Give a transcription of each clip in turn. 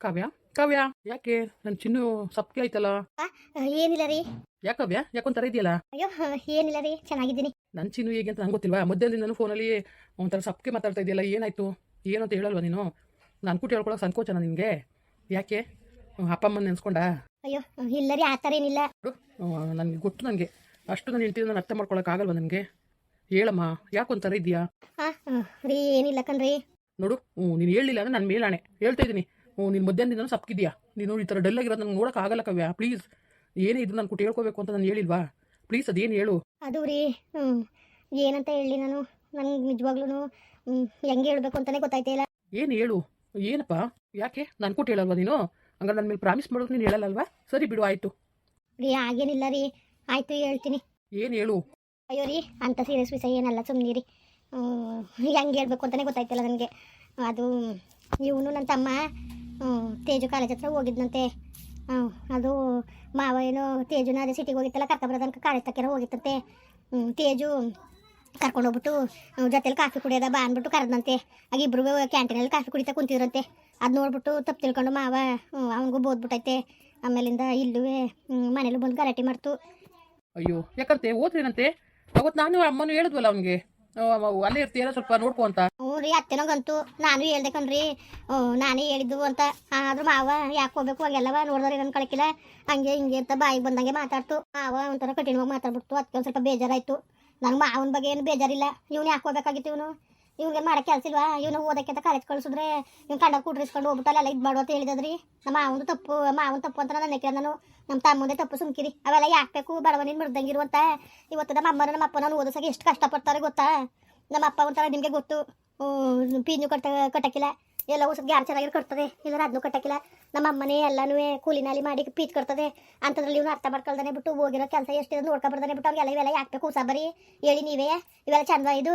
ಕಾವ್ಯ? ಕಾವ್ಯ ಯಾಕೆ? ನನ್ ಚಿನ್ನು ಸಪ್ತಿ ಆಯ್ತಲ್ಲ. ಆ, ಏನಿಲ್ಲ ರೀ. ಯಾಕೆ ಕಾವ್ಯ? ಯಾಕೊಂಥರ ಇದೆಯಲ್ಲ? ಅಯ್ಯೋ ಹ, ಏನಿಲ್ಲ ರೀ ಚೆನ್ನಾಗಿದ್ದೀನಿ. ನನ್ ಚಿನ್ನು ಹೇಗೆ ಅಂತ ನಂಗೆ ಗೊತ್ತಿಲ್ವಾ? ಮಧ್ಯಾಹ್ನದಿಂದ ಫೋನಲ್ಲಿ ಒಂಥರ ಸಪ್ಕೆ ಮಾತಾಡ್ತಾ ಇದೆಯಲ್ಲ ಏನಾಯ್ತು? ಏನು ಅಂತ ಹೇಳಲ್ವಾ ನೀನು? ನಾನು ಕೂಟಿ ಹೇಳ್ಕೊಳಕ್ಕೆ ಸಂಕೋಚನ ನಿನಗೆ ಯಾಕೆ? ಹ್ಮ್, ಅಪ್ಪ ಅಮ್ಮನ ನೆನ್ಸ್ಕೊಂಡ? ಅಯ್ಯೋ ಇಲ್ಲ ರೀ ಆ ಥರ ಏನಿಲ್ಲ. ನನಗೆ ಗೊತ್ತು ನನಗೆ ಅಷ್ಟು ನಾನು ಹೇಳ್ತೀನಿ ನಾನು ಅರ್ಥ ಮಾಡ್ಕೊಳಕ್ಕಾಗಲ್ವಾ ನನಗೆ ಹೇಳಮ್ಮ ಯಾಕೊಂಥರ ಇದೆಯಾ? ಹಾಂ ರೀ ಏನಿಲ್ಲ ಕಣ್ರಿ. ನೋಡು ಹ್ಞೂ ನೀನು ಹೇಳಿಲ್ಲ ಅಂದ್ರೆ ನಾನು ಮೇಲಾಣೆ. ಹೇಳ್ತಾ ಇದ್ದೀನಿ. ನೀನು ಮಧ್ಯಾಹ್ನದಿಂದ ಸಪ್ಕಿದ್ಯಾ? ನೀನು ಈ ಥರ ಡಲ್ಲಾಗಿರೋದು ನಂಗೆ ನೋಡೋಕ್ಕಾಗಲ್ಲ ಕವ್ಯ. ಪ್ಲೀಸ್ ಏನೇ ಇದು ನಾನು ಕೊಟ್ಟು ಹೇಳ್ಕೋಬೇಕು ಅಂತ ನಾನು ಹೇಳಿಲ್ವಾ? ಪ್ಲೀಸ್ ಅದೇನು ಹೇಳು. ಅದು ರೀ ಹ್ಞೂ ಏನಂತ ಹೇಳಿ ನಾನು? ನನಗೆ ನಿಜವಾಗ್ಲೂ ಹೆಂಗೆ ಹೇಳಬೇಕು ಅಂತಲೇ ಗೊತ್ತಾಯ್ತಾ ಇಲ್ಲ. ಏನು ಹೇಳು? ಏನಪ್ಪ? ಯಾಕೆ? ನಾನು ಕೊಟ್ಟು ಹೇಳಲ್ವಾ ನೀನು? ಹಂಗಾರೆ ನನ್ನ ಮೇಲೆ ಪ್ರಾಮಿಸ್ ಮಾಡೋದು ನೀನು ಹೇಳಲ್ಲಲ್ವಾ? ಸರಿ ಬಿಡು ಆಯಿತು. ರೀ ಹಾಗೇನಿಲ್ಲ ರೀ. ಆಯಿತು ಹೇಳ್ತೀನಿ. ಏನು ಹೇಳು? ಅಯ್ಯೋ ರೀ ಅಂತ ಸೀರಿಯಸ್ ವಿಷಯ ಏನಲ್ಲ ಸುಮ್ಮನೆ ರೀ ಹೆಂಗೆ ಹೇಳ್ಬೇಕು ಅಂತಲೇ ಗೊತ್ತಾಯ್ತಿಲ್ಲ ನನಗೆ. ಅದು ಇವನು ನನ್ನ ತಮ್ಮ. ತೇಜು ಕಾಲೇಜ್ ಹತ್ರ ಹೋಗಿದ್ನಂತೆ. ಹ್ಞೂ ಅದು ಮಾವ ಏನು ತೇಜುನ ಅದೇ ಸಿಟಿಗೆ ಹೋಗಿತ್ತಲ್ಲ ಕರ್ಕೊಬರೋದನ್ಕ ಕಾಲೇಜ್ ತಕ್ಕೆನ ಹೋಗಿತ್ತಂತೆ. ಹ್ಞೂ ತೇಜು ಕರ್ಕೊಂಡೋಗ್ಬಿಟ್ಟು ಜೊತೆಲಿ ಕಾಫಿ ಕುಡಿಯೋದ ಬಾ ಅಂದ್ಬಿಟ್ಟು ಕರೆದಂತೆ ಆಗ ಇಬ್ರು ಕ್ಯಾಂಟೀನಲ್ಲಿ ಕಾಫಿ ಕುಡಿತಾ ಕುಂತಿದ್ರಂತೆ. ಅದು ನೋಡ್ಬಿಟ್ಟು ತಪ್ಪು ತಿಳ್ಕೊಂಡು ಮಾವ ಅವನಿಗೂ ಬೋದ್ಬಿಟ್ಟೈತೆ. ಆಮೇಲಿಂದ ಇಲ್ಲೂ ಮನೇಲಿ ಬಂದು ಗಲಾಟೆ ಮಾಡ್ತು. ಅಯ್ಯೋ, ಯಾಕಂತೆ? ಓದ್ರೇನಂತೆ ಅವತ್ತು ನಾನು ಅಮ್ಮನೂ ಹೇಳಿದ್ವಲ್ಲ ಅವನಿಗೆ. ಅಲ್ಲೇ ಇರ್ತೀಯಲ್ಲ, ಸ್ವಲ್ಪ ನೋಡ್ಕೊ ಅಂತ. ಹ್ಞೂ ರೀ ನಾನು ಹೇಳ್ದೆ ಕಣ್ರಿ ನಾನೇ ಹೇಳಿದ್ದು ಅಂತ. ಆದ್ರೂ ಮಾವ ಯಾಕೆ ಹೋಗ್ಬೇಕು? ಹಾಗೆಲ್ಲವ ನೋಡಿದ್ರೆ ನನ್ನ ಕಳಕಿಲ್ಲ ಹಂಗೆ ಹಿಂಗೆ ಅಂತ ಬಾಯಿಗೆ ಬಂದಂಗೆ ಮಾತಾಡ್ತು. ಮಾವ ಒಂಥರ ಕಠಿಣವಾಗಿ ಮಾತಾಡ್ಬಿಡ್ತು. ಅದಕ್ಕೆ ಒಂದು ಸ್ವಲ್ಪ ಬೇಜಾರಾಯ್ತು. ನನಗೆ ಮಾವನ ಬಗ್ಗೆ ಏನು ಬೇಜಾರಿಲ್ಲ. ಇವನು ಯಾಕೆ ಹೋಗ್ಬೇಕಾಗಿತ್ತು ಇವನು? ಇವ್ನಿಗೆ ಮಾಡೋ ಕೆಲಸ ಇಲ್ವಾ? ಇವನು ಓದಕ್ಕೆ ಅಂತ ಕಾಲೇಜ್ ಕಳಿಸಿದ್ರೆ ಇವ್ನು ಕಂಡ ಕೂಟ್ರಿಸ್ಕೊಂಡು ಹೋಗ್ಬಿಟ್ಟು ಅಲ್ಲೆಲ್ಲ ಇದು ಮಾಡು ಅಂತ ಹೇಳಿದ್ರಿ ನಮ್ಮ ಮಾವನ ತಪ್ಪು ಮಾವನ ತಪ್ಪು ಅಂತ ನನ್ನ ಕೇಳ ನಾನು. ನಮ್ಮ ತಮ್ಮಂದೇ ತಪ್ಪು ಸುಮ್ಕಿರಿ. ಅವೆಲ್ಲ ಯಾಕಬೇಕು? ಬಡವನಿನ ಮೃದಂಗಿರುವಂತ ಇವತ್ತು ನಮ್ಮ ಅಮ್ಮನ ನಮ್ಮ ಅಪ್ಪನ ಓದಿಸೋಕೆ ಎಷ್ಟು ಕಷ್ಟಪಡ್ತಾರೆ ಗೊತ್ತಾ? ನಮ್ಮ ಅಪ್ಪ ಒಂಥರ ನಿಮಗೆ ಗೊತ್ತು. ಪೀನು ಕಟ್ಟ ಕಟ್ಟಕ್ಕಿಲ್ಲ ಎಲ್ಲ ಹೊಸ ಗ್ಯಾರ್ ಚೆನ್ನಾಗಿ ಕಟ್ತದೆ. ಇಲ್ಲ ಅದನ್ನು ಕಟ್ಟಕ್ಕಿಲ್ಲ ನಮ್ಮ ಅಮ್ಮನೇ ಎಲ್ಲನೂ ಕೂಲಿನಲ್ಲಿ ಮಾಡಿ ಪೀಚ್ ಕಟ್ತದೆ. ಅಂಥದ್ರಲ್ಲಿ ಇವನು ಅರ್ಥ ಮಾಡ್ಕೊಳ್ದಾನೆ ಬಿಟ್ಟು ಹೋಗಿರೋ ಕೆಲಸ ಎಷ್ಟಿದೆ ನೋಡ್ಕೊಬರ್ದಾನೆ ಬಿಟ್ಟು ಅವ್ರಿಗೆಲ್ಲ ಇವೆಲ್ಲ ಯಾಕೆ ಹೊಸ ಬರೀ. ಹೇಳಿ ನೀವೇ. ಇವೆಲ್ಲ ಚಂದ ಇದು.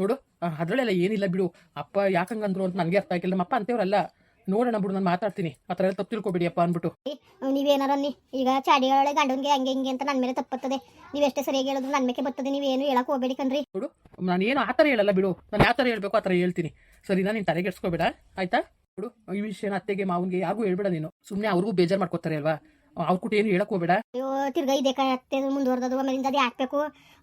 ನೋಡು ಅದರಲ್ಲೆಲ್ಲ ಏನಿಲ್ಲ ಬಿಡು. ಅಪ್ಪ ಯಾಕಂಗಂದ್ರು ಅಂತ ನನಗೆ ಅರ್ಥ ಆಗಿಲ್ಲ. ನಮ್ಮ ಅಪ್ಪ ಅಂತೇವ್ರಲ್ಲ ನೋಡೋಣ ಬಿಡು ನಾನು ಮಾತಾಡ್ತೀನಿ. ಆ ಥರ ಎಲ್ಲ ತಪ್ಪು ತಿಳ್ಕೊಬೇಡಿ ಅಪ್ಪ ಅಂದ್ಬಿಟ್ಟು ನೀವೇನಾರ ಅನ್ನಿ. ಈಗ ಚಾಡಿಗಳೊಳಗೆ ಗಂಡನ್ಗೆ ಹಂಗೆ ಹಿಂಗೆ ಅಂತ ನನ್ನ ಮೇಲೆ ತಪ್ಪತ್ತದೆ. ನೀವೆಷ್ಟೇ ಸರಿಯಾಗಿ ಹೇಳಿದ್ರು ನನ್ನ ಮೇಲೆ ಬರ್ತದೆ. ನೀವೇನು ಹೇಳಕ್ ಹೋಗ್ಬೇಡಿ ಕಣ್ರಿ. ನೋಡು ನಾನು ಏನು ಆ ಥರ ಹೇಳಲ್ಲ ಬಿಡು. ನಾನು ಯಾವ ಥರ ಹೇಳಬೇಕು ಆ ಥರ ಹೇಳ್ತೀನಿ. ಸರಿನಾ ನೀನು ತಲೆಗೆಡ್ಸ್ಕೊಬೇಡ ಆಯ್ತಾ? ನೋಡು ಈ ವಿಷಯನ ಅತ್ತೆಗೆ ಮಾವನಿಗೆ ಯಾರಿಗೂ ಹೇಳ್ಬೇಡ ನೀನು. ಸುಮ್ಮನೆ ಅವ್ರಿಗೂ ಬೇಜಾರು ಮಾಡ್ಕೋತಾರೆ ಅಲ್ವಾ? ಅವ್ರ ಕೂಟ ಏನು ಹೇಳಕ್ ಹೋಗ್ಬೇಡ. ಅಯ್ಯೋ ತಿರ್ಗಾ ಇದೆ ಕತ್ತೆ ಮುಂದುವರೆದದು ಆಮೇಲಿಂದ ಅದು ಹಾಕ್ಬೇಕು.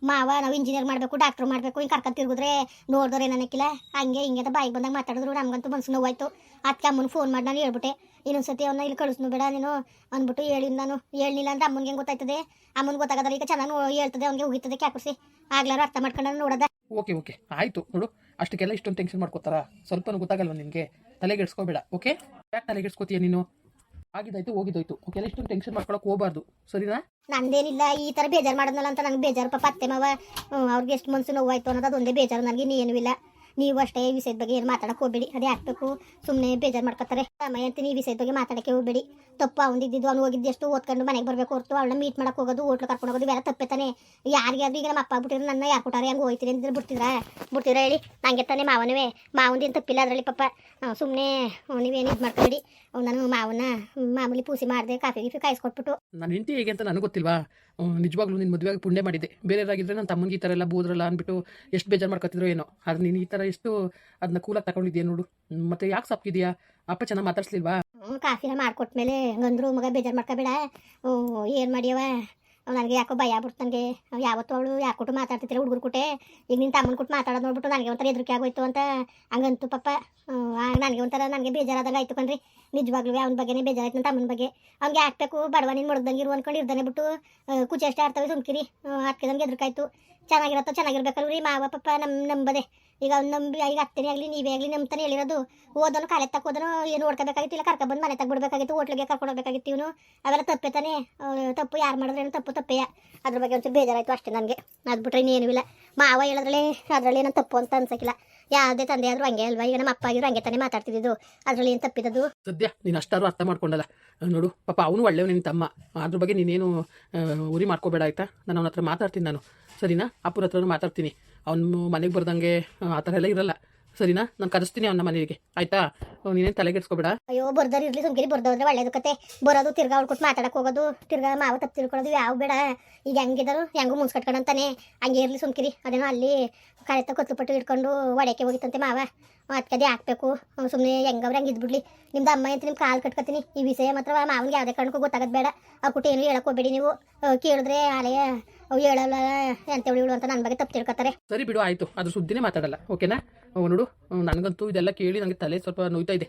ಮಾವ ನಾವು ಇಂಜಿನಿಯರ್ ಮಾಡಬೇಕು ಡಾಕ್ಟರ್ ಮಾಡಬೇಕು ಹಿಂಗೆ ಕರ್ಕೊಂಡು ತಿರುಗಿದ್ರೆ ನೋಡಿದ್ರೆ ನನಕಿಲ್ಲ ಹಂಗೆ ಹಿಂಗೆ ಅಂತ ಬಾಯಿಗೆ ಬಂದಾಗ ಮಾತಾಡಿದ್ರು ನಮ್ಗಂತೂ ಮನ್ಸು ನೋವಾಯ್ತು. ಅದಕ್ಕೆ ಅಮ್ಮನ ಫೋನ್ ಮಾಡಿ ನಾನು ಹೇಳ್ಬಿಟ್ಟೆ. ಇನ್ನೊಂದ್ಸತಿ ಅವನ್ನ ಇಲ್ಲಿ ಕಳಿಸ್ನು ಬೇಡ ನೀನು ಅಂದ್ಬಿಟ್ಟು ಹೇಳಿ ನಾನು. ಹೇಳಿಲ್ಲ ಅಂದ್ರೆ ಅಮ್ಮನಿಗೆ ಹೆಂಗೆ ಗೊತ್ತಾಯ್ತದೆ? ಅಮ್ಮನ್ ಗೊತ್ತಾಗದ ಈಗ ಚೆನ್ನಾಗಿ ಹೇಳ್ತದೆ ಅವ್ನಿಗೆ ಹೋಗಿರ್ತದೆ ಕ್ಯಾಕುರ್ಸಿ ಆಗ್ಲಾರ ಅರ್ಥ ಮಾಡ್ಕೊಂಡು ನೋಡದ. ಓಕೆ ಓಕೆ ಆಯ್ತು ನೋಡು. ಅಷ್ಟಕ್ಕೆಲ್ಲ ಇಷ್ಟೊಂದು ಟೆನ್ಷನ್ ಮಾಡ್ಕೋತಾರ. ಸ್ವಲ್ಪನೂ ಗೊತ್ತಾಗಲ್ವ ನಿನಗೆ? ತಲೆಗೆಡ್ಸ್ಕೋಬೇಡ ಓಕೆ ಯಾಕೆ ತಲೆಗೆಡ್ಸ್ಕೋತೀಯ ನೀನು? ಆಗಿದ್ದಾಯ್ತು, ಹೋಗಿದ್ದಾಯ್ತು. ಓಕೆ ಎಲ್ಲ ಇಷ್ಟೊಂದು ಟೆನ್ಷನ್ ಮಾಡ್ಕೊಳಕ್ಕೆ ಹೋಗಬಾರ್ದು. ಸರಿನಾ? ನಂದೇನಿಲ್ಲ, ಈ ತರ ಬೇಜಾರು ಮಾಡಿದ್ನಲ್ಲ ಅಂತ ನಂಗೆ ಬೇಜಾರು. ಪಾಪ ಅತ್ತೆ ಮಾವ ಅವ್ರಿಗೆ ಎಷ್ಟು ಮನ್ಸು ನೋವಾಯ್ತು ಅನ್ನೋದು ಅದೊಂದೇ ಬೇಜಾರು. ನನಗೆ ಇನ್ನೇನು ಇಲ್ಲ. ನೀವು ಅಷ್ಟೇ ವಿಷಯದ ಬಗ್ಗೆ ಏನು ಮಾತಾಡಕ್ಕೆ ಹೋಗ್ಬೇಡಿ. ಅದೇ ಹಾಕ್ಬೇಕು ಸುಮ್ಮನೆ ಬೇಜಾರು ಮಾಡ್ಕೊತಾರೆ. ಸಮಯ ಅಂತ ನೀವು ವಿಷಯದ ಬಗ್ಗೆ ಮಾತಾಡಕ್ಕೆ ಹೋಗ್ಬೇಡಿ. ತಪ್ಪು ಅವ್ನಿದ್ದು ಅವ್ನು ಹೋಗಿದ್ದು ಎಷ್ಟು ಓದ್ಕೊಂಡು ಮನೆಗೆ ಬರಬೇಕು ಹೊರತು ಅವಳನ್ನ ಮೀಟ್ ಮಾಡಕ್ಕೆ ಹೋಗೋದು ಹೋಟ್ಲು ಕರ್ಕೊಂಡು ಹೋಗೋದು ಇವೆಲ್ಲ ತಪ್ಪೆ ತಾನೆ. ಯಾರಿಗೆ ಅದು ಈಗ ನಮ್ಮ ಅಪ್ಪ ಬಿಟ್ಟಿದ್ರೆ ನನ್ನ ಯಾರು ಕೊಟ್ಟಾರೆ? ಹಂಗೆ ಹೋಯ್ತೀನಿ ಅಂದ್ರೆ ಬಿಡ್ತಿದ್ರ? ಬಿಡ್ತಿದ್ರ ಹೇಳಿ? ನಂಗೆ ತಾನೆ ಮಾವನವೇ. ಮಾವಂದೇನು ತಪ್ಪಿಲ್ಲ ಅದರಲ್ಲಿ ಪಾಪ. ಸುಮ್ಮನೆ ನೀವೇನು ಇದು ಮಾಡ್ಕೊಬೇಡಿ. ನಾನು ಮಾವನ ಮಾಮೂಲಿ ಪೂಸಿ ಮಾಡಿದೆ, ಕಾಫಿ ಗೀಫಿ ಕಾಯಿಸ್ಕೊಟ್ಬಿಟ್ಟು. ನನ್ನ ಹೆಂಡತಿ ಹೇಗೆ ಅಂತ ನನಗೆ ಗೊತ್ತಿಲ್ವಾ? ನಿಜವಾಗ್ಲೂ ನಿನ್ನ ಮದುವೆಗೆ ಪುಣ್ಯ ಮಾಡಿದೆ. ಬೇರೆಯವರಾಗಿದ್ದರೆ ನನ್ನ ತಮ್ಮನಿಗೆ ಈ ಥರ ಎಲ್ಲ ಬೋದ್ರಲ್ಲ ಅಂದ್ಬಿಟ್ಟು ಎಷ್ಟು ಬೇಜಾರು ಮಾಡ್ಕೊತಿದ್ರೋ ಏನೋ. ಅದು ನೀನು ಈ ಥರ ಎಷ್ಟು ಅದನ್ನ ಕೂಲಾಗಿ ತಗೊಂಡಿದ್ಯಾ ನೋಡು. ಮತ್ತೆ ಯಾಕೆ ಸಪ್ಕಿದ್ಯಾ ಅಪ್ಪ ಚೆನ್ನಾಗಿ ಮಾತಾಡ್ಸ್ಲಿಲ್ವಾ? ಕಾಫಿ ಮಾಡ್ಕೊಟ್ಮೇಲೆ ಹಂಗಂದ್ರು ಗಂದ್ರು ಮಗ ಬೇಜಾರು ಮಾಡ್ಕೋಬೇಡ. ಏನು ಮಾಡ್ಯವ? ನನಗೆ ಯಾಕೋ ಭಯ ಆಗ್ಬಿಡ್ತು. ನನಗೆ ಯಾವತ್ತೂ ಅವಳು ಯಾಕೆ ಕೊಟ್ಟು ಮಾತಾಡ್ತಿದ್ರೆ, ಹುಡುಗರು ಕುಟೆ. ಈಗ ನಿನ್ನ ತಮ್ಮನ ಕೊಟ್ಟು ಮಾತಾಡೋದು ನೋಡ್ಬಿಟ್ಟು ನನಗೆ ಒಂಥರ ಎದುರಿಕೆ ಆಗೋಯ್ತು ಅಂತ ಹಂಗಂತು ಪಪ್ಪ ನನಗೆ ಒಂಥರ ನನಗೆ ಬೇಜಾರಾದಂಗೆ ಆಯ್ತು ಕಣ್ರಿ. ನಿಜವಾಗ್ಲೂ ಅವ್ನ ಬಗ್ಗೆ ಬೇಜಾರಾಯ್ತು ನನ್ನ ತಮ್ಮನ ಬಗ್ಗೆ. ಅವ್ನಿಗೆ ಹಾಕ್ಬೇಕು, ಬಡವ ನೀನು ಮುಡ್ದಂಗೆ ಇರು ಅನ್ಕೊಂಡು ಇರ್ದಾನೆ ಬಿಟ್ಟು ಕುಚಿ ಅಷ್ಟೇ ಆಡ್ತವೆ, ಸುಮ್ಕಿರಿ. ಅದಕ್ಕೆ ನನಗೆ ಹೆದರ್ಕಾಯ್ತು ಚೆನ್ನಾಗಿರತ್ತೋ ರೀ ಮಾವ ಪಪ್ಪ ನಮ್ಮ ನಂಬದೆ. ಈಗ ಅವ್ನು ನಂಬಿ, ಈಗ ಅತ್ತನೇ ಆಗಲಿ, ನೀವೇ ಆಗಲಿ ನಂಬ್ತಾನೆ ಹೇಳಿರೋದು. ಓದೋನು ಕಾಲೇಜ್ ತಕ್ಕ ಹೋದನು, ಏನು ನೋಡ್ಕೋಬೇಕಾಗಿತ್ತು, ಇಲ್ಲ ಕರ್ಕೊಂಡ್ ಬಂದು ಮನೆ ಬಿಡ್ಬೇಕಾಗಿತ್ತು, ಹೋಟ್ಲಿಗೆ ಕರ್ಕೊಂಡು ಹೋಗ್ಬೇಕಾಗಿತ್ತು ಇವನು. ಅವೆಲ್ಲ ತಪ್ಪೆ ತಾನೆ. ತಪ್ಪು ಯಾರು ಮಾಡಿದ್ರೇನು ತಪ್ಪು ತಪ್ಪೆಯ ಅದ್ರ ಬಗ್ಗೆ ಒಂಚೂರು ಬೇಜಾರಾಯಿತು ಅಷ್ಟೇ ನನಗೆ ಅದು ಬಿಟ್ರೆ ಇನ್ನೇನು ಇಲ್ಲ. ಮಾವ ಹೇಳಿದ್ರಲ್ಲಿ, ಅದರಲ್ಲಿ ಏನೋ ತಪ್ಪು ಅಂತ ಅನ್ಸಕ್ಕಿಲ್ಲ. ಯಾವುದೇ ತಂದೆ ಆದ್ರೂ ಹಂಗೆ ಅಲ್ವಾ? ಈಗ ನಮ್ಮ ಅಪ್ಪ ಆಗಿರೋ ಹಂಗೆ ತಾನೇ ಮಾತಾಡ್ತಿದ್ದು ಅದರಲ್ಲಿ ಏನು ತಪ್ಪಿದ್ದು ಸದ್ಯ ನೀನು ಅಷ್ಟಾರು ಅರ್ಥ ಮಾಡ್ಕೊಂಡಲ್ಲ. ನೋಡು, ಪಾಪ ಅವನು ಒಳ್ಳೆಯವ ನಿನ್ನ ತಮ್ಮ. ಅದ್ರ ಬಗ್ಗೆ ನೀನೇನು ಉರಿ ಮಾಡ್ಕೋಬೇಡ ಆಯ್ತಾ? ನಾನು ಅವನ ಹತ್ರ ಮಾತಾಡ್ತೀನಿ ನಾನು. ಸರಿನಾ? ಅಪ್ಪನ ಹತ್ರನೂ ಮಾತಾಡ್ತೀನಿ. ಅವನು ಮನೆಗೆ ಬರ್ದಂಗೆ ಆ ಥರ ಎಲ್ಲ ಇರಲ್ಲ. ಸರಿನಾ? ನಾನು ಕರೆಸ್ತೀನಿ ಅವನ ಮನೆಗೆ ಆಯ್ತಾ? ನೀನೇನು ತಲೆಗೆಡ್ಸ್ಕೊಬೇಡ ಅಯ್ಯೋ, ಬರ್ದರ್, ಇರ್ಲಿ ಸುಮ್ಕಿರಿ, ಬರ್ದವ್ರೆ ಒಳ್ಳೇದು ಕತೆ. ಬರೋದು ತಿರ್ಗಾ ಅವ್ಳ್ಕೊಟ್ಟು ಮಾತಾಡಕ್ ಹೋಗೋದು. ತಿರ್ಗಾ ಮಾವ ತಪ್ಪು ತಿಳ್ಕೊಳ್ಳೋದು ಯಾವ ಬೇಡ. ಈಗ ಹೆಂಗಿದಾರು, ಹೆಂಗೂ ಮುನ್ಸ್ ಕಟ್ಕೊಂಡಂತಾನೆ ಹಂಗೆ ಇರ್ಲಿ ಸುಮ್ಕಿರಿ. ಅದೇನೋ ಅಲ್ಲಿ ಕರೆತ ಕೊತ್ತು ಪಟ್ಟು ಇಟ್ಕೊಂಡು ಒಡೆಯಕ್ಕೆ ಹೋಗಿತ್ತಂತೆ ಮಾವ. ಅದಕ್ಕೆ ಹಾಕ್ಬೇಕು. ಸುಮ್ಮನೆ ಹೆಂಗವ್ರೆ ಹಂಗೆ ಇದ್ಬಿಡ್ಲಿ. ನಿಮ್ದು ಅಮ್ಮ ಅಂತ ನಿಮ್ಮ ಕಾಲು ಕಟ್ಕೊತೀನಿ ಈ ವಿಷಯ ಮಾತ್ರ ಮಾವನಿಗೆ ಯಾವುದೇ ಕಾರಣಕ್ಕೂ ಗೊತ್ತಾಗೋದು ಬೇಡ. ಆ ಕುಟ್ಟಿ ಏನು ಹೇಳಕ್ ಹೋಗ್ಬೇಡಿ ನೀವು. ಕೇಳಿದ್ರೆ ಆಲೆಯ ಅವು ಹೇಳಲ್ಲ ಎಂತೇಳಿ ಇವಳು ಅಂತ ನನ್ನ ಬಗ್ಗೆ ತಪ್ಪು ತಿಳ್ಕೊತಾರೆ. ಸರಿ ಬಿಡು ಆಯ್ತು. ಅದ್ರ ಸುದ್ದಿನೇ ಮಾತಾಡಲ್ಲ ಓಕೆನಾ? ನೋಡು ನನಗಂತೂ ಇದೆಲ್ಲ ಕೇಳಿ ನನಗೆ ತಲೆ ಸ್ವಲ್ಪ ನೋಯ್ತಾ ಇದೆ.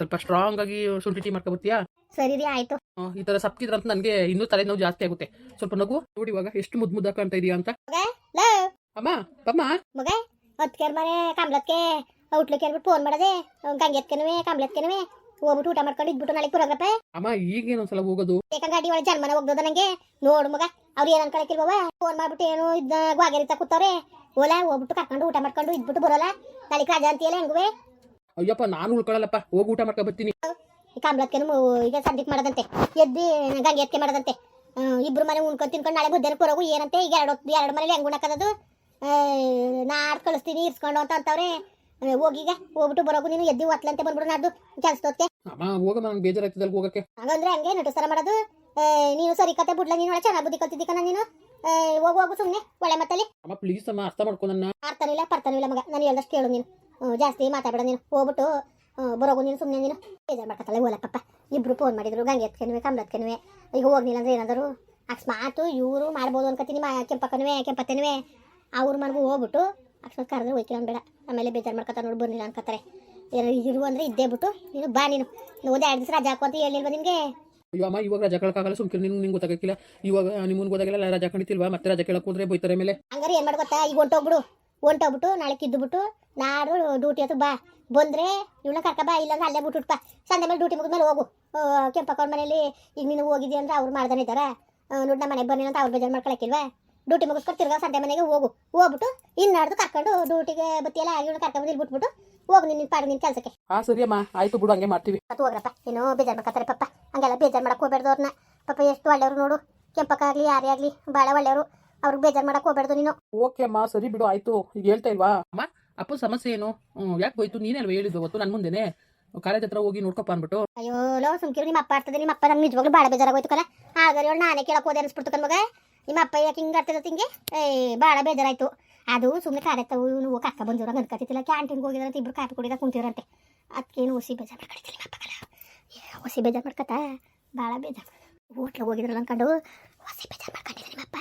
ಸ್ವಲ್ಪ ಸ್ಟ್ರಾಂಗ್ ಆಗಿ ಶುಂಠಿ ಟೀ ಮಾಡ್ಕೊಬತ್ತೀಯಾ? ಸರಿ ರೀ ಆಯ್ತು. ಈ ತರ ಥರ ಸಪ್ಕಿದ್ರಂತ ನನಗೆ ಇನ್ನೂ ತಲೆ ನೋವು ಜಾಸ್ತಿ ಆಗುತ್ತೆ. ಸ್ವಲ್ಪ ನಗು ನೋಡಿ ಇವಾಗ ಎಷ್ಟು ಮುದ್ದು ಮುದ್ದ ಕಾಣ್ತಾ ಇದೆಯಾ ಅಂತ. ಅಮ್ಮ ಪಮ್ಮ. ಮಗ ಹೊತ್ಕೇರ್ ಮನೆ ಕಾಮ್ಲತ್ಕೆ. ಔಟ್ಲಕ್ಕೆ ಅಂದ್ಬಿಟ್ಟು ಫೋನ್ ಮಾಡದೆ ಗಂಗೆತ್ಕೆನುವೆ ಕಮ್ಲತ್ಕೆನುವೆ. ಹೋಗ್ಬಿಟ್ಟು ಊಟ ಮಾಡ್ಕೊಂಡು ಇದ್ಬಿಟ್ಟು ನಾಳೆ ಪುರಗ್ರಪ್ಪ ಅಮ್ಮ ಈಗ ಏನೊಂದ್ಸಲ ಹೋಗೋದು? ಯಾಕಂದ್ರೆ ಗಾಡಿ ಒಳಗೆ ಜನ್ಮನ ಹೋಗ್ದೋದ ನಂಗೆ? ನೋಡು ಮಗ ಅವ್ರು ಏನ್ ಅನ್ಕೊಳಕಿಲ್ವ ಫೋನ್ ಮಾಡ್ಬಿಟ್ಟು ಏನು ಇದ್ದ ಗ್ವಾಗೇರಿತ ಕೂತವ್ರೆ. ಓಲಾ ಹೋಗ್ಬಿಟ್ಟು ಕರ್ಕೊಂಡು ಊಟ ಮಾಡ್ಕೊಂಡು ಇದ್ಬಿಟ್ಟು ಬರೋಲ್ಲ. ನಾಳೆ ಕಾಜ ಅಂತೀಯಲ್ಲ ಹೆಂಗುವೆ? ಅಯ್ಯಪ್ಪ ನಾನು ಉಳ್ಕೊಳ್ಳಲ್ಲಪ್ಪ ಹೋಗಿ ಊಟ ಮಾಡ್ಕೊ ಬರ್ತೀನಿ. ಈ ಕಮ್ಲತ್ಕೆನು ಈಗ ಸದ್ಯಕ್ಕೆ ಮಾಡದಂತೆ. ಎದ್ದಿ ಗಂಗೆ ಎತ್ಕೆ ಮಾಡದಂತೆ. ಇಬ್ರು ಮನೆ ಉಣ್ಕೊಂಡು ತಿನ್ಕೊಂಡು ನಾಳೆ ಬುದ್ಧನ ಪುರಗು ಏನಂತೆ? ಈಗ ಎರಡು ಹೊತ್ತು ಎರಡು ಮನೇಲಿ ಹೆಂಗ್ ಉಣ್ಣಕ್ಕದದು ನಾಡ್ ಕಳಿಸ್ತೀನಿ ಇರ್ಸ್ಕೊಂಡು ಅಂತ ಅಂತವ್ರೆ. ಹೋಗಿಗ ಹೋಗ್ಬಿಟ್ಟು ಬರೋಗು ನೀನು. ಎದ್ದಿ ಒತ್ಲಂತೆ ಬಂದ್ಬಿಡು ನಾಡ್ದು. ಕೆಲಸ ಅಮ್ಮ ಹೋಗಮ್ಮ ಬೇಜಾರಾಗ್ತದಲ್ಲ ಹೋಗಕ್ಕೆ. ಹಂಗಂದ್ರೆ ಹಂಗೆ ನಟಸ್ತಾರ ಮಾಡೋದು. ನೀನು ಸರಿ ಕತೆ ಬಿಡ್ಲ ನೀನು ಒಳ್ಳೆ ಚೆನ್ನಾಗಿ ಬುದ್ಧಿ ಕಲ್ತಿದ್ದಿ ಕಣ ನೀನು? ಹೋಗು ಹೋಗು ಸುಮ್ಮನೆ ಒಳ್ಳೆ ಮತ್ತಲ್ಲಿ ಅಮ್ಮ ಪ್ಲೀಸ್ ಅಮ್ಮ ಅರ್ಥ ಮಾಡ್ಕೊ ನನ್ನ ಅರ್ಥನೂ ಇಲ್ಲ ಪರ್ತನೂ ಇಲ್ಲ ಮಗ. ನಾನು ಹೇಳ್ದಷ್ಟು ಕೇಳು ನೀನು. ಜಾಸ್ತಿ ಮಾತಾಡಬೇಡ ನೀನು. ಹೋಗ್ಬಿಟ್ಟು ಬರೋಗು ನೀನು ಸುಮ್ಮನೆ ನೀನು. ಬೇಜಾರು ಮಾಡ್ಕತ್ತಲ್ಲ ಓಲಪ್ಪಪ್ಪ ಇಬ್ರು ಫೋನ್ ಮಾಡಿದ್ರು. ಗಂಗೆ ಎತ್ಕೆನುವೆ ಕಮ್ಲತ್ಕೆನುವೆ ಈಗ ಹೋಗ್ಲಿಲ್ಲ ಅಂದ್ರೆ ಏನಾದ್ರು? ಅಕಸ್ಮಾತು ಇವರು ಮಾಡ್ಬೋದು ಅನ್ಕೋತೀನಿ ಮಾ ಕೆಂಪಕ್ಕನ್ವೆ ಕೆಂಪತ್ತನುವೆ. ಅವ್ರ ಮನೆಗೂ ಹೋಗ್ಬಿಟ್ಟು ಅಕಸ್ಮಾತ್ ಕರೆದ್ರೆ ಹೋಯ್ಕಿಲ್ಲ ಬೇಡ. ಆಮೇಲೆ ಬೇಜಾರು ಮಾಡ್ಕೊತ ನೋಡಿ ಬರ್ಲಿಲ್ಲ ಅನ್ಕೋತಾರೆ ಇರು ಅಂದ್ರೆ ಇದ್ದೇ ಬಿಟ್ಟು ನೀನು ಬಾ ನೀನು. ಒಂದು ಎರಡು ದಿವಸ ರಜಾ ಹಾಕು ಅಂತ ಹೇಳಿಲ್ವ ನಿನಗೆ? ಅಮ್ಮ, ಇವಾಗ ರಜಾ ಕೇಳಕ್ಕಾಗಲ್ಲ ಸುಮ್ಕಿರ್ ನಿಮ್ಗೆ ನಿಂಗೆ ಗೊತ್ತಾಗಕ್ಕಿಲ್ಲ. ಇವಾಗ ನಿಮ್ಗೆ ಗೊತ್ತಾಗಿಲ್ಲ ರಜಾ ಕಂಡಿತಿಲ್ವಾ ಮತ್ತೆ ರಜಾ ಕೇಳಕ್ ಹೋದ್ರೆ ಬೈತಾರೆ ಮೇಲೆ. ಹಂಗಾರೆ ಏನು ಮಾಡಿ ಈಗ ಹೊಂಟೋಗ್ಬಿಡು. ಹೊಂಟೋಗ್ಬಿಟ್ಟು, ನಾಳೆ ಕಿದ್ದುಬಿಟ್ಟು, ನಾಡು, ಡ್ಯೂಟಿ ಅದು ಬಾ. ಬಂದ್ರೆ, ಇವನ ಕರ್ಕ ಬಾ, ಇಲ್ಲಾಂದ್ರೆ ಅಲ್ಲೇ ಬಿಟ್ಬಿಟ್ಪ ಸಂಜೆ ಮೇಲೆ ಡ್ಯೂಟಿ ಮುಗಿದ್ಮೇಲೆ ಹೋಗು. ಕೆಂಪಕ್ಕವ್ರ ಮನೇಲಿ, ಈಗ ನೀನು ಹೋಗಿದ್ದಿ ಅಂದ್ರೆ ಅವ್ರು ಮಾಡ್ದಾನೆ ಇದ್ದಾರೆ. ನೋಡಿ ನಮ್ಮ ಮನೆಗೆ ಬನ್ನಿ ಅಂತ ಅವ್ರು ಬೇಜಾರು ಮಾಡ್ಕೊಳಕ್ಕಿಲ್ವಾ? ಡ್ಯೂಟಿ ಮುಗಿಸ್ಕೊಂಡು ತಿರ್ಗಾ ಸಂಜೆ ಮನೆಗೆ ಹೋಗು. ಹೋಗ್ಬಿಟ್ಟು ಇನ್ನಾಡ್ದು ಕರ್ಕೊಂಡು ಡ್ಯೂಟಿಗೆ ಬತ್ತಿಯಲ್ಲ ಇವನು ಕರ್ಕೊಂಡು ಇಲ್ಲಿ ಬಿಟ್ಬಿಟ್ಟು ಹೋಗು ನಿನ್ ಪಾಡು ನಿನ್ ಕೆಲಸಕ್ಕೆ. ಹಾ ಸರಿ ಅಮ್ಮ. ಆಯ್ತು ಬಿಡು ಹಂಗೆ ಮಾಡ್ತೀವಿ. ಮತ್ತು ಹೋಗ್ರಪ್ಪ. ಏನೋ ಬೇಜಾರ್ ಮಾಡ್ಕೊತಾರೆ ಪಪ್ಪ ಹಂಗೆಲ್ಲ ಬೇಜಾರ್ ಮಾಡಕ್ ಹೋಗ್ಬೇಡ್ದು ಅವ್ರನ್ನ ಪಪ್ಪ ಎಷ್ಟು ಒಳ್ಳೆಯವ್ರು ನೋಡು. ಕೆಂಪಕ್ಕಾಗ್ಲಿ ಯಾರೇ ಆಗ್ಲಿ ಭಾಳ ಒಳ್ಳೆಯವರು. ಅವ್ರಿಗೆ ಬೇಜಾರ್ ಮಾಡಕ್ ಹೋಗ್ಬೇಡ್ದು ನೀನು. ಓಕೆ ಅಮ್ಮ ಸರಿ ಬಿಡು ಆಯ್ತು. ಈಗ ಹೇಳ್ತಾ ಇಲ್ವಾ? ಅಮ್ಮ ಅಪ್ಪ ಸಮಸ್ಯೆ ಏನು? ಯಾಕೆ ಹೋಯ್ತು? ನೀನೇ ಅಲ್ವಾ ಹೇಳಿದ್ದು ಗೊತ್ತು ನನ್ ಮುಂದೆನೆ. ಕಾಲೇಜ್ ಹತ್ರ ಹೋಗಿ ನೋಡ್ಕೊಪ್ಪ ಅಂದ್ಬಿಟ್ಟು. ಅಯ್ಯೋ ಲೋ ಸುಮ್ಕಿರು ನಿಮ್ಮ ಅಪ್ಪ ಆಡ್ತದೆ. ನಿಮ್ಮ ಅಪ್ಪ ನಂಗೆ ನಿಜವಾಗ್ಲೂ ಭಾಳ ಬೇಜಾರಾಗೋಯ್ತು ಕಲ ಹಾಗಾದ್ರೆ ಹೇಳಿ ನಾನೇ ಕೇಳಕ್ ಹೋದೆ ಅನ್ಸ್ಬಿಡ್ತು ಕಣ್ಮಗ ನಿಮ್ಮ ಅಪ್ಪ ಯಾಕೆ ಹಿಂಗೆ ಆಡ್ತದೆ ಹಿಂಗೆ? ಏ ಭಾಳ ಬೇಜಾರಾಯ್ತು. ಅದು ಸುಮ್ಮನೆ ಕಾರೆತ್ತವು ಇವನು ಕಕ್ಕ ಬಂದಿರೋ ಅನ್ಕತ್ತಿಲ್ಲ ಕ್ಯಾಂಟೀನ್ಗೆ ಹೋಗಿದ್ರಂತ ಇಬ್ರು ಕಾಪಿ ಕುಡಿದ ಕುಂತಿರಂತೆ ಅದಕ್ಕೇನು ಹುಸಿ ಬೇಜಾರು ಮಾಡ್ಕೊಳ್ತಿಲ್ಲ ನಿಮ್ಮ ಅಪ್ಪ ಕಲ ಹುಸಿ ಬೇಜಾರು ಮಾಡ್ಕತ್ತ? ಭಾಳ ಬೇಜಾರು. ಹೋಟ್ಲಿಗೆ ಹೋಗಿದ್ರಲ್ಲ ಅನ್ಕೊಂಡು ಹುಸಿ ಬೇಜಾರು ಮಾಡ್ಕೊಂಡಿದ್ದೆ ನಿಮ್ಮಪ್ಪ.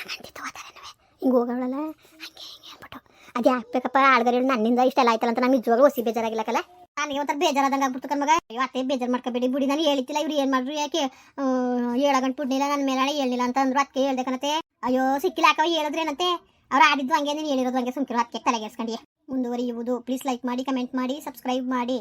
ಹಂಗಂತಿತ್ತು ಹೋದಾರನವೆ ಹಿಂಗೆ ಹೋಗೋಳಲ್ಲ ಹಂಗೆ, ಹಿಂಗೆ ಅಂದ್ಬಿಟ್ಟು. ಅದೇ ಹಾಕ್ಬೇಕಪ್ಪ ಆಳ್ಗರಿ ನನ್ನಿಂದ ಇಷ್ಟೆಲ್ಲ ಆಯ್ತಲ್ಲ ಅಂತ ನಂಗೆ ನಿಜವಾಗ್ಲೂ ಹುಸಿ ಬೇಜಾರಾಗಿಲ್ಲಕಲ್ಲ ನನಗೆ ಒಂಥರ ಬೇಜಾರಾದಂಗೆ ಆಗ್ಬಿಡ್ತು ಕಣ್ ಮಗ. ಅಯ್ಯೋ, ಅತ್ತೆ ಬೇಜಾರು ಮಾಡ್ಕೋಬೇಡಿ ಬಿಡಿ, ನಾನು ಹೇಳ್ತಿಲ್ಲ ಇವ್ರು ಏನು ಮಾಡ್ರು, ಯಾಕೆ ಹೇಳಗಂಟು ಬಿಡ್ಲಿಲ್ಲ ನನ್ನ ಮೇಲೆ ಹೇಳಿಲ್ಲ ಅಂತ ಅಂದ್ರು. ಅದಕ್ಕೆ ಹೇಳ್ದೆ ಕಣತೆ. ಅಯ್ಯೋ, ಸಿಕ್ಕಿಲ್ಲ ಯಾಕವ ಹೇಳಿದ್ರೇನಂತೆ? ಅವ್ರು ಆಡಿದ್ದು ಹಂಗೆ ನೀನು ಹೇಳಿರೋದು ಹಂಗೆ ಸುಮ್ಕಿರೋ. ಅದಕ್ಕೆ ತಲೆಗೆಸ್ಕೊಂಡಿ ಮುಂದುವರಿಯುವುದು. ಪ್ಲೀಸ್ ಲೈಕ್ ಮಾಡಿ ಕಮೆಂಟ್ ಮಾಡಿ ಸಬ್ಸ್ಕ್ರೈಬ್ ಮಾಡಿ.